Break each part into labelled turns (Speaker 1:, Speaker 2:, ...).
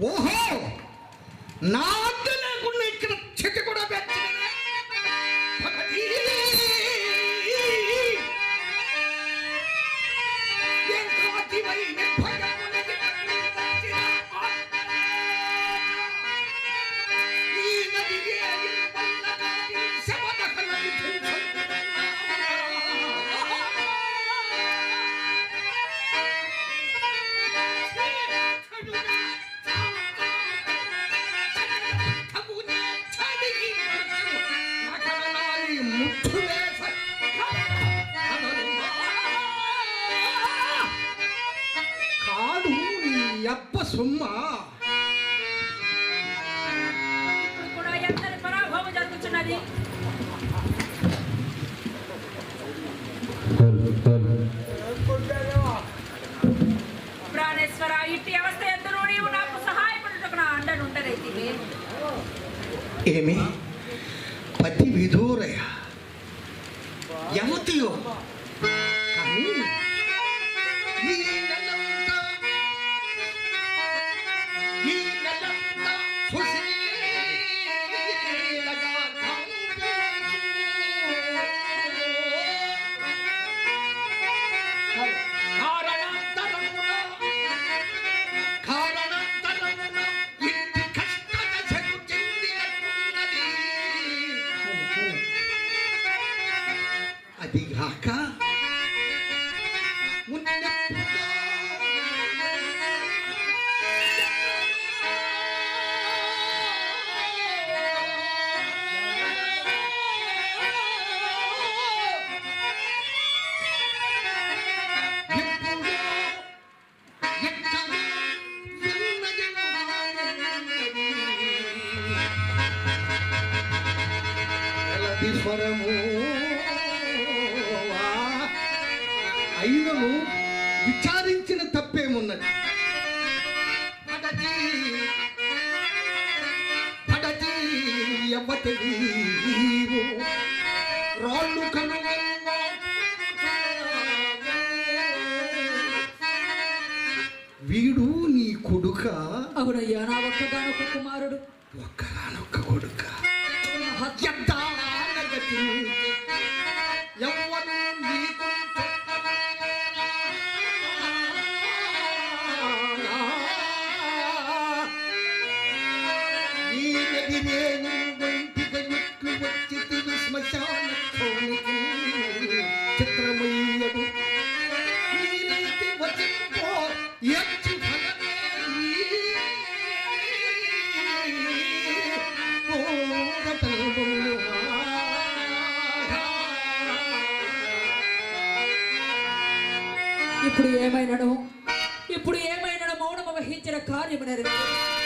Speaker 1: ஓஹோ! நான் సుమ్మా.
Speaker 2: ఇప్పుడు కూడా ఎంతటి పరాభవం జరుగుతున్నది? ప్రాణేశ్వర ఇట్టి అవస్థ ఎందరూ నీవు నాకు సహాయపడుటకు నా అండను
Speaker 1: ఏమి? పతి విధూరయ యమతియో. స్వరము అయినను విచారించిన తప్పేమున్నది? రాళ్ళు కనుగొన్న వీడు నీ కొడుక?
Speaker 2: అవునయ్యా నా ఒక్కగానొక్క కుమారుడు.
Speaker 1: ఒక్కగానొక్క కొడుక?
Speaker 2: ఇప్పుడు ఏమైనను? ఇప్పుడు ఏమైనను? మౌనం వహించిన కార్యము నెరవేరు.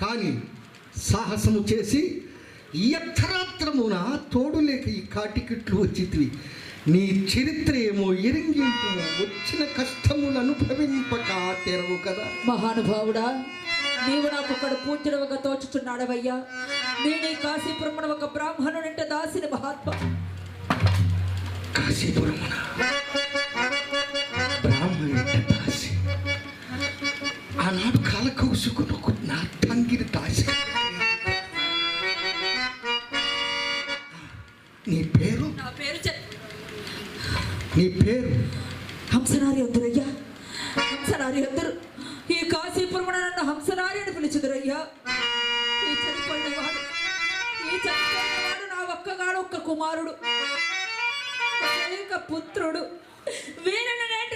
Speaker 1: కానీ సాహసము చేసి ఈ అర్ధరాత్రమున తోడు లేక ఈ కాటికిట్లు వచ్చితివి. నీ చరిత్ర ఏమో ఎరింగింపు వచ్చిన కష్టములు అనుభవింపక తెరవు కదా.
Speaker 2: మహానుభావుడా నీవు నాకు ఇక్కడ పూజ్యుడవగా తోచుచున్నాడవయ్యా. నేను కాశీపురమున ఒక బ్రాహ్మణునింట దాసిని మహాత్మ.
Speaker 1: కాశీపురమున బ్రాహ్మణ దాసి. ఆనాడు కాలకౌసుకునకు నా తంగిరి దాసి నీ పేరు
Speaker 2: నా పేరు? హంసనారి అందరయ్యా. హంసనారి అందరు. ఈ కాశీపురమున నన్ను హంసనారి అని పిలిచిదురయ్యా. ఈ చనిపోయిన వాడు ఈ చనిపోయిన వాడు నా ఒక్కగాడు ఒక్క కుమారుడు. పుత్రుడు. వీరిని నేటి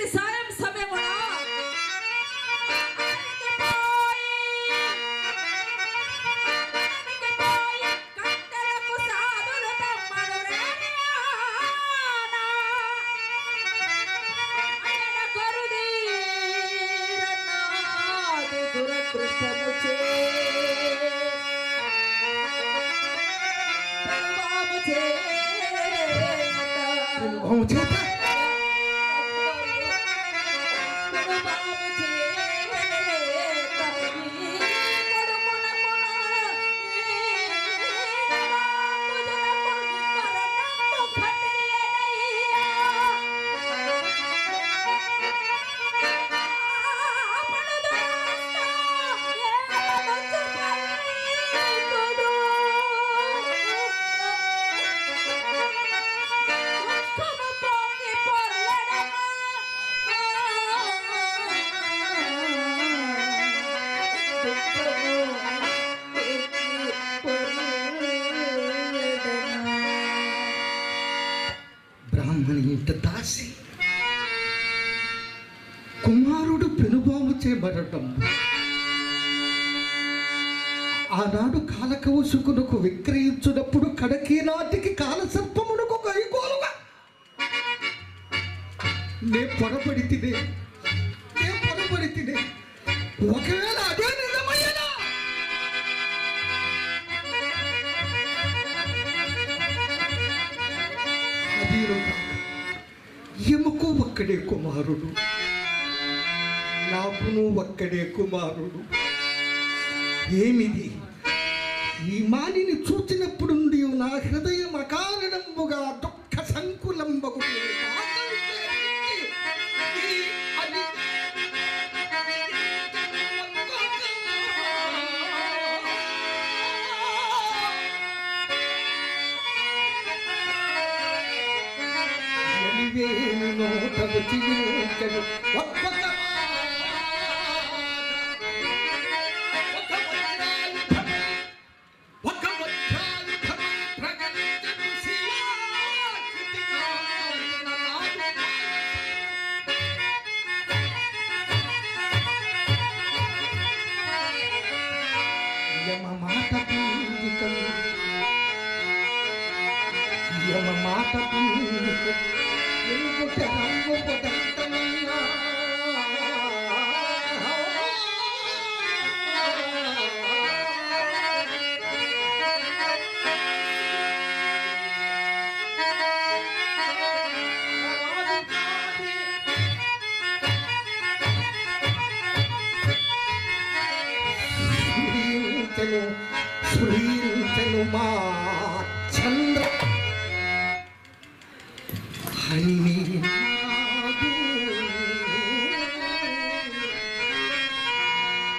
Speaker 2: home to the
Speaker 1: బ్రాహ్మణి ఇంట దాసి కుమారుడు పెనుబాము చేయబడటం. ఆనాడు కాలకవసుకునకు విక్రయించున్నప్పుడు కడకి నాటికి కాలసర్పమునకు కైగోలుగా నే పొరపడి తినే నే పొరపడి తినే ఒకవేళ ఒక్కడే కుమారుడు. నాకును ఒక్కడే కుమారుడు. ఏమిది? ఈ మాలిని చూచినప్పుడు నా హృదయం Mata tudo सु मां